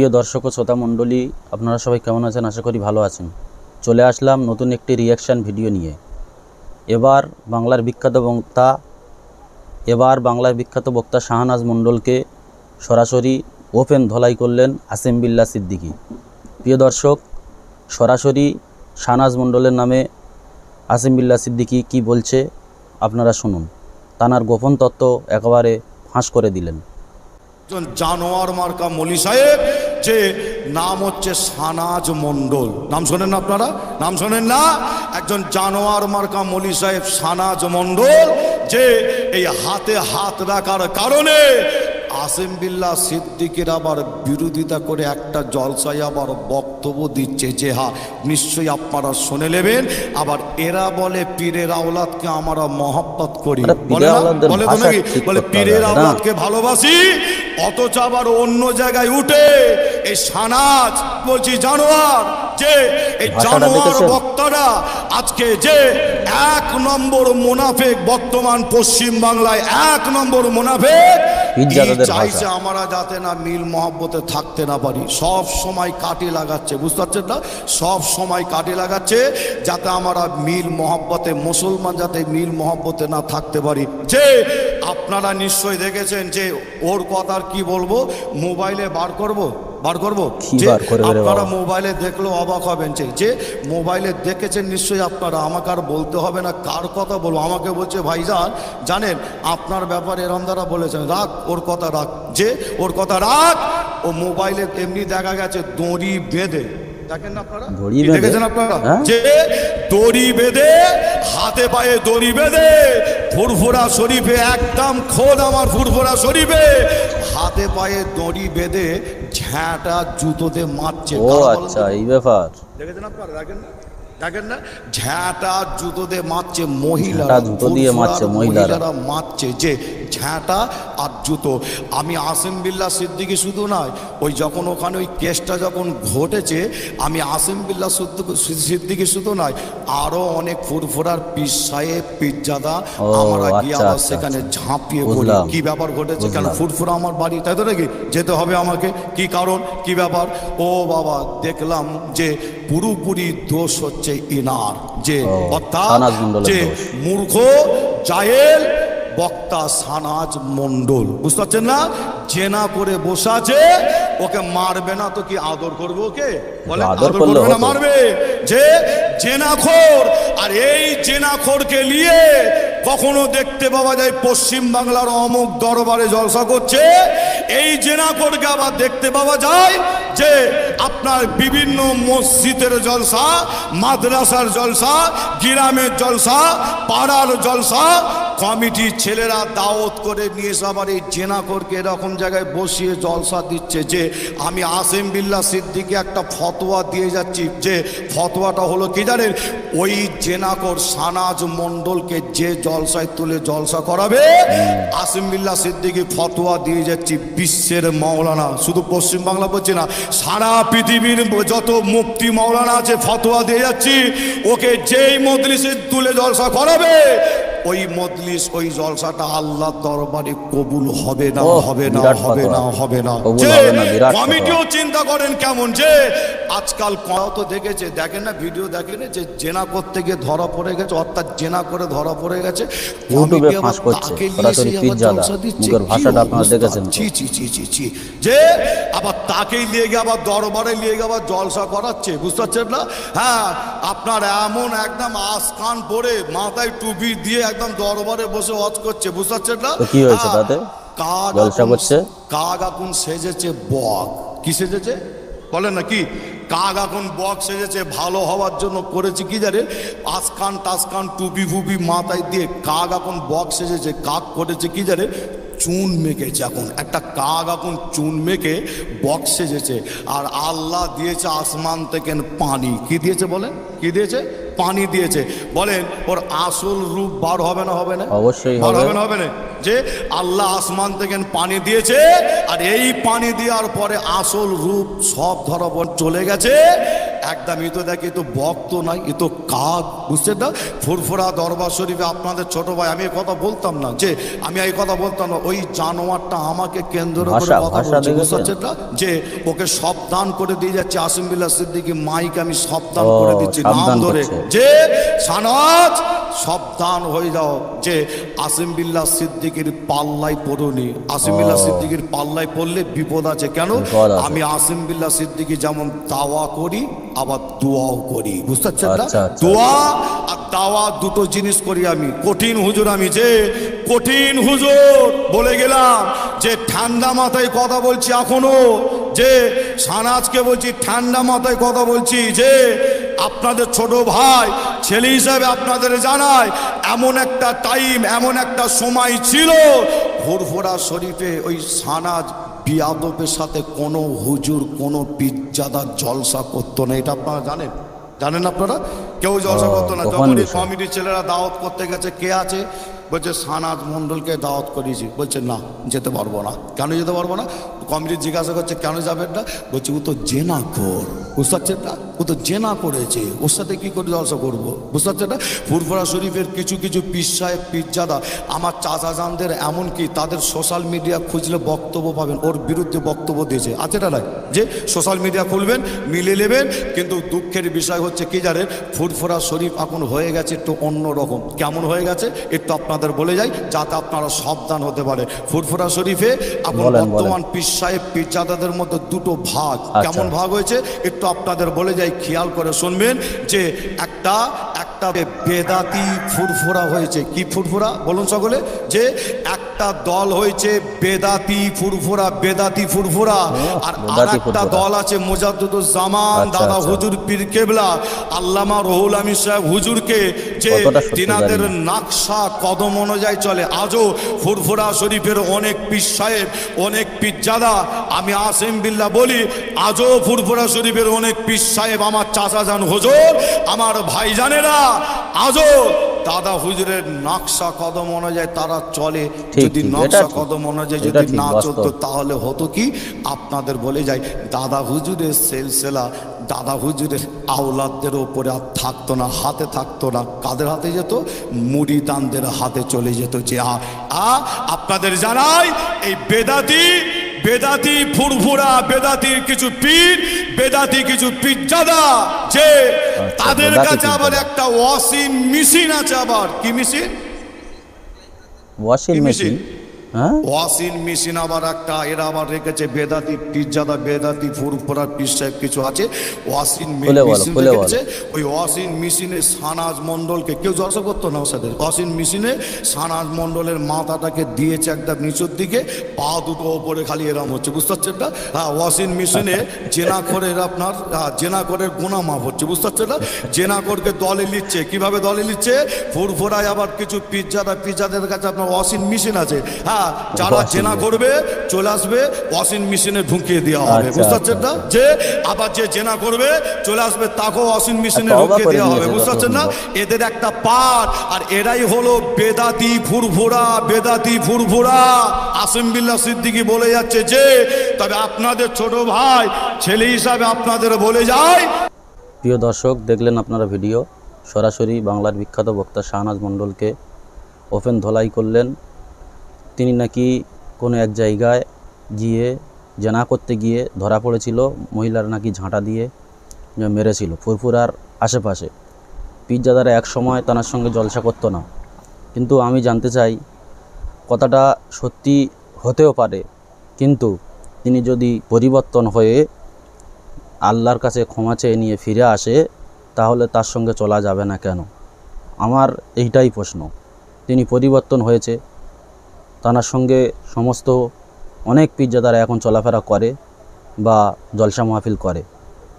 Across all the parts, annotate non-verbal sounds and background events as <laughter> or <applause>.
প্রিয় দর্শক ও শ্রোতা মণ্ডলী, আপনারা সবাই কেমন আছেন? আশা করি ভালো আছেন। চলে আসলাম নতুন একটি রিয়াকশান ভিডিও নিয়ে। এবার বাংলার বিখ্যাত বক্তা, এবার বাংলার বিখ্যাত বক্তা শাহনাজ মণ্ডলকে সরাসরি ওপেন ধলাই করলেন আসিম বিল্লা সিদ্দিকী। প্রিয় দর্শক, সরাসরি শাহনাজ মণ্ডলের নামে আসিম বিল্লা সিদ্দিকী কী বলছে আপনারা শুনুন। তানার গোপন তত্ত্ব একেবারে ফাঁস করে দিলেন। জানোয়ার মার্কা মলি সাহেব যে নাম হচ্ছে সানাজ মণ্ডল। নাম শোনেন না আপনারা? নাম শোনেন না? একজন জানোয়ার মার্কা মলি সাহেব সানাজ মণ্ডল যে এই হাতে হাত রাখার কারণে আসিম বিল্লাহ সিদ্দিকের আবার বিরোধিতা করে একটা জলসায় আবার বক্তব্য দিচ্ছে যে হা নিশ্চয়ই আপনারা শুনে নেবেন। আবার এরা বলে পীরের আওলাদকে আমরা মহব্বত করি। বলে বলে তো নাকি? বলে পীরের? আওলাদকে ভালোবাসি অথচ আবার অন্য জায়গায় উঠে এই সানাজ বলছি জানোয়ার যে এই জানোয়ার? বক্তারা আজকে যে এক নম্বর মুনাফেক বর্তমান পশ্চিম বাংলায় এক নম্বর মুনাফেক চাইছে আমরা যাতে না মিল মহব্বতে থাকতে না পারি। সব সময় কাটি লাগাচ্ছে বুঝতে পারছেন না? সব সময় কাটি লাগাচ্ছে যাতে আমরা মিল মহব্বতে মুসলমান যাতে মিল মহব্বতে না থাকতে পারি। যে আপনারা নিশ্চয়ই দেখেছেন যে ওর কথা আর কি বলব? মোবাইলে বার করব? বার করব? আপনারা মোবাইলে দেখলেও অবাক হবেন যে যে মোবাইলে দেখেছেন নিশ্চয়ই আপনারা আমাকে আর বলতে হবে না কার কথা বলব? আমাকে বলছে ভাইজান জানেন আপনার ব্যাপারে এরম দ্বারা বলেছেন রাখ ওর কথা রাখ যে ওর কথা রাখ। ও মোবাইলে এমনি দেখা গেছে দড়ি বেঁধে। দেখেন আপনারা? দেখেছেন আপনারা? হ্যাঁ? যে দড়ি বেঁধে হাতে পায়ে দড়ি বেঁধে ফুরফুরা শরীফে একদম খোদ আমার ফুরফুরা শরীফে হাতে পায়ে দড়ি বেঁধে ঝ্যাঁটা জুতোতে মারছে ও আচ্ছা এই ব্যাপার। দেখেছেন আপনারা? দেখেন না? দেখেন না ঝ্যাঁটা জুতো দিয়ে মারছে মহিলা ঝ্যাঁটা জুতো দিয়ে মারছে মহিলারা। মারছে যে ঝ্যাঁটা আর জুতো আমি আসিম বিল্লা সিদ্দিকি শুধু নয় ওই যখন ওখানে ওই কেসটা যখন ঘটেছে আমি আসিম বিল্লা সিদ্দিক- শুধু নয় আরও অনেক ফুরফুরার পীর সাহেব পীরজাদা আমরা গিয়ে আচ্ছা, আবার আচ্ছা, সেখানে আচ্ছা। ঝাঁপিয়ে বুঝলাম। কি ব্যাপার ঘটেছে কেন বুঝলাম। ফুরফুরা আমার বাড়ি তাই তো নাকি যেতে হবে আমাকে কি কারণ কি ব্যাপার ও বাবা দেখলাম যে পুরোপুরি দোষ হচ্ছে ইনার। যে অর্থাৎ যে মূর্খ জায়েল বক্তা সানাজ মণ্ডল। বুঝতে পারছেন না? জেনা করে বসে আছে ওকে মারবে না তো কি আদর করবে ওকে? বলে আদর আদর করবে না মারবে। যে জেনাখোর আর এই জেনাখোরকে নিয়ে কখনো দেখতে পাওয়া যায় পশ্চিম বাংলার অমুক দরবারে জলসা করছে। এই জেনাখোরকে আবার দেখতে পাওয়া যায় যে আপনার বিভিন্ন মসজিদের জলসা মাদ্রাসার জলসা গ্রামের জলসা পাড়ার জলসা কমিটির ছেলেরা দাওয়াত করে নিয়ে এসে আবার এই জেনাকরকে এরকম জায়গায় বসিয়ে জলসা দিচ্ছে যে, আমি আসিম বিল্লা সিদ্দিকে একটা ফতোয়া দিয়ে যাচ্ছি যে, ফতোয়াটা হলো কি জানেন? ওই জেনাকর সানাজ মণ্ডলকে যে জলসায় তুলে জলসা করাবে, আসিম বিল্লা সিদ্দিকি ফতোয়া দিয়ে যাচ্ছি বিশ্বের মাওলানা। শুধু পশ্চিম বাংলা বলছি না, সারা পৃথিবীর যত মুক্তি মাওলানা আছে ফতোয়া দিয়ে যাচ্ছি, ওকে যেই মজলিসে তুলে জলসা করাবে ওই মজলিস ওই জলসাটা আল্লাহ দরবারে কবুল হবে না হবে না হবে না হবে না। কমিটিও চিন্তা করেন কেমন যে আজকাল কত দেখেছে দেখেন না ভিডিও দেখেন যে জেনা করতে গিয়ে ধরা পড়ে গেছে অর্থাৎ জেনা করে ধরা পড়ে গেছে। ইউটিউবে ফাঁস করছে, জলসা দিচ্ছে। মুখের ভাষাটা আপনারা দেখেছেন ছি ছি ছি ছি। যে আবার তাকেই নিয়ে গিয়ে আবার দরবারে নিয়ে গিয়ে আবার জলসা করাচ্ছে বুঝতে পারছেন না? হ্যাঁ আপনার এমন একদম আসকান পরে মাথায় টুপি দিয়ে একদম দরবারে বসে অজ করছে বুঝতে পারছেন না? কি হয়েছে হ্যাঁ, তাতে? কাক করছে? কাক এখন সেজেছে বক। কি সেজেছে? বলেন না কি? কাক এখন বক্স সেজেছে ভালো হওয়ার জন্য করেছে কি জানে? আসকান টাসকান টুপি ফুপি মাথায় দিয়ে কাক এখন বক্স সেজেছে কাক করেছে কি জানে? চুন মেখেছে এখন। একটা কাক এখন চুন মেখে বক্স সেজেছে। আর আল্লাহ দিয়েছে আসমান থেকে পানি। কি দিয়েছে বলেন? কি দিয়েছে? পানি দিয়েছে। বলেন ওর আসল রূপ বার হবে না হবে না? অবশ্যই। হবে না হবে না? যে আল্লাহ আসমান থেকে পানি দিয়েছে আর এই পানি দেওয়ার পরে আসল রূপ সব ধরা চলে গেছে। একদম ই তো দেখি তো বক্ত নাই এ তো কাক বুঝছেন না ফুরফুরা দরবার শরীফে আপনাদের ছোট ভাই আমি এই কথা বলতাম না যে আমি এই কথা বলতাম না ওই জানোয়ারটা আমাকে কেন্দ্র করে কথা বলছে বুঝতে না? যে ওকে সাবধান করে দিয়ে যাচ্ছে আসিম বিল্লাহ সিদ্দিকি মাইক আমি সাবধান করে দিচ্ছি নাম ধরে। যে সানাজ সাবধান হয়ে যাও যে আসিম বিল্লাহ সিদ্দিকির পাল্লাই পড়ুনি। আসিম বিল্লাহ ও। সিদ্দিকির পাল্লাই পড়লে বিপদ আছে। কেন? আমি আসিম বিল্লাহ সিদ্দিকি যেমন দাওয়া করি আবার দোয়াও করি। বুঝতে পারছেন না? আচ্ছা, আচ্ছা। দোয়া আর দাওয়া দুটো জিনিস করি আমি। কঠিন হুজুর আমি যে কঠিন হুজুর বলে গেলাম যে ঠান্ডা মাথায় কথা বলছি এখনও যে সানাজকে বলছি ঠান্ডা মাথায় কথা বলছি যে আপনাদের ছোট ভাই ছেলে হিসাবে আপনাদের জানায় এমন একটা টাইম এমন একটা সময় ছিল ফুরফুরা শরীফে ওই সানাজ বিয়াদবের সাথে কোনো হুজুর কোনো পিজ্জাদার জলসা করতো না। এটা আপনারা জানেন? জানেন আপনারা? কেউ জলসা করতো না। যখনই? কমিটির ছেলেরা দাওয়াত করতে গেছে কে আছে? বলছে সানাজ মণ্ডলকে দাওয়াত করিয়েছি। বলছে না যেতে পারব না। কেন যেতে পারব না? কমিটি জিজ্ঞাসা করছে কেন যাবেন না? বলছে ও তো জেনা কর বুঝতে পারছেন না ও তো জেনা করেছে। ওর সাথে কি করে জলসা করব? বুঝতে পারছেন না ফুরফুরা শরীফের কিছু কিছু পীর সাহেব পীরজাদা আমার চাচা জানদের এমনকি তাদের সোশ্যাল মিডিয়া খুঁজলে বক্তব্য পাবেন ওর বিরুদ্ধে বক্তব্য দিয়েছে। আছে না যে সোশ্যাল মিডিয়া খুলবেন মিলে নেবেন কিন্তু দুঃখের বিষয় হচ্ছে কি জানেন? ফুরফুরা শরীফ এখন হয়ে গেছে একটু অন্য রকম। কেমন হয়ে গেছে? একটু আপনাদের বলে যাই যাতে আপনারা সাবধান হতে পারে। ফুরফুরা শরীফে এখন। বর্তমান পীর সাহেব পীরজাদাদের মধ্যে দুটো ভাগ। আচ্ছা। কেমন ভাগ হয়েছে? একটু আপনাদের বলে যাই, খেয়াল করে শুনবেন যে একটা একটা বেদাতি ফুরফুরা হয়েছে। কি ফুরফুরা? বলুন সকলে। যে একটা দল হয়েছে বেদাতি ফুরফুরা বেদাতি ফুরফুরা। আর আর একটা দল আছে মুজাদ্দুদুজ জামান আচ্ছা, দাদা আচ্ছা। হুজুর পীর কেবলা আল্লামা রহুল আমিন সাহেব হুজুরকে যে তিনাদের নাকশা কদম অনুযায়ী চলে। আজও ফুরফুরা শরীফের অনেক পীর সাহেব অনেক পীরজাদা আমি আসেম বিল্লাহ বলি আজও ফুরফুরা শরীফের অনেক পীর সাহেব আমার চাচা যান হুজুর আমার ভাইজানেরা আজও দাদা হুজুরের নকশা কদম অনুযায়ী তারা চলে। যদি নকশা কদম অনুযায়ী যদি না। চলতো তাহলে হতো কি? আপনাদের বলে যাই দাদা হুজুরের সেলসেলা দাদা হুজুরের আওলাদদের ওপরে আর থাকতো না হাতে থাকতো না কাদের হাতে যেত? মুড়িদানদের হাতে চলে যেত যে আ আ আপনাদের জানাই এই বেদাতি বেদাতি ফুরফুরা বেদাতির কিছু পীর বেদাতি কিছু পিজ্জাদা যে তাদের কাছে আবার একটা ওয়াশিং মেশিন আছে আবার। কি machine? Washing machine? Washing machine আবার একটা এরা আবার রেখেছে বেদাতি পিজ্জাদা বেদাতি ফুরফুরা পিস সাহেব কিছু আছে। ওয়াসিন মে- মেশিন রেখেছে। ওই ওয়াসিন মেশিনে সানাজ মণ্ডলকে কেউ জলসা করতো না ওর সাথে ওয়াসিন মেশিনে সানাজ মণ্ডলের মাথাটাকে দিয়েছে একটা নিচের দিকে পা দুটো ওপরে খালি এরম হচ্ছে বুঝতে পারছেন না? হ্যাঁ ওয়াসিন মেশিনে <laughs> জেনাকরের আপনার হ্যাঁ, জেনাকরের গোনা মাপ হচ্ছে বুঝতে পারছেন না? জেনাকরকে দলে নিচ্ছে কীভাবে দলে নিচ্ছে? ফুরফুরায় আবার কিছু পিজ্জাদা পিজ্জাদের কাছে আপনার ওয়াসিন মেশিন আছে। হ্যাঁ যারা জেনা করবে চলে আসবে ওয়াশিং মেশিনে ঢুকিয়ে দেওয়া হবে। আচ্ছা, বুঝতে পারছেন না? যে আবার যে জেনা করবে চলে আসবে তাকেও ওয়াশিং মেশিনে ঢুকিয়ে দেওয়া হবে। বুঝতে পারছেন না? এদের একটা পাঠ আর এরাই হলো বেদাতি ফুরফুরা বেদাতি ফুরফুরা আসিম বিল্লাহ সিদ্দিকি বলে যাচ্ছে যে তবে আপনাদের ছোট ভাই ছেলে হিসাবে আপনাদের বলে যায়। প্রিয় দর্শক দেখলেন আপনারা ভিডিও। সরাসরি বাংলার বিখ্যাত বক্তা শাহনাজ মণ্ডলকে ওপেন ধোলাই করলেন। তিনি নাকি কোনো এক জায়গায় গিয়ে জেনা করতে গিয়ে ধরা পড়েছিল, মহিলার নাকি ঝাঁটা দিয়ে মেরেছিল ফুরফুরার আশেপাশে। পিজ্জাদারা এক সময় তার সঙ্গে জলসা করতো না। কিন্তু আমি জানতে চাই, কথাটা সত্যি হতেও পারে। কিন্তু তিনি যদি পরিবর্তন হয়ে আল্লাহর কাছে ক্ষমা চেয়ে নিয়ে ফিরে আসে, তাহলে তার সঙ্গে চলা যাবে না কেন? আমার এইটাই প্রশ্ন। তিনি পরিবর্তন হয়েছে। তার সঙ্গে সমস্ত অনেক পিজ্জা তারা এখন চলাফেরা করে বা জলসা মাহফিল করে।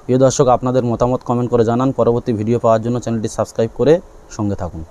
প্রিয় দর্শক, আপনাদের মতামত কমেন্ট করে জানান। পরবর্তী ভিডিও পাওয়ার জন্য চ্যানেলটি সাবস্ক্রাইব করে সঙ্গে থাকুন।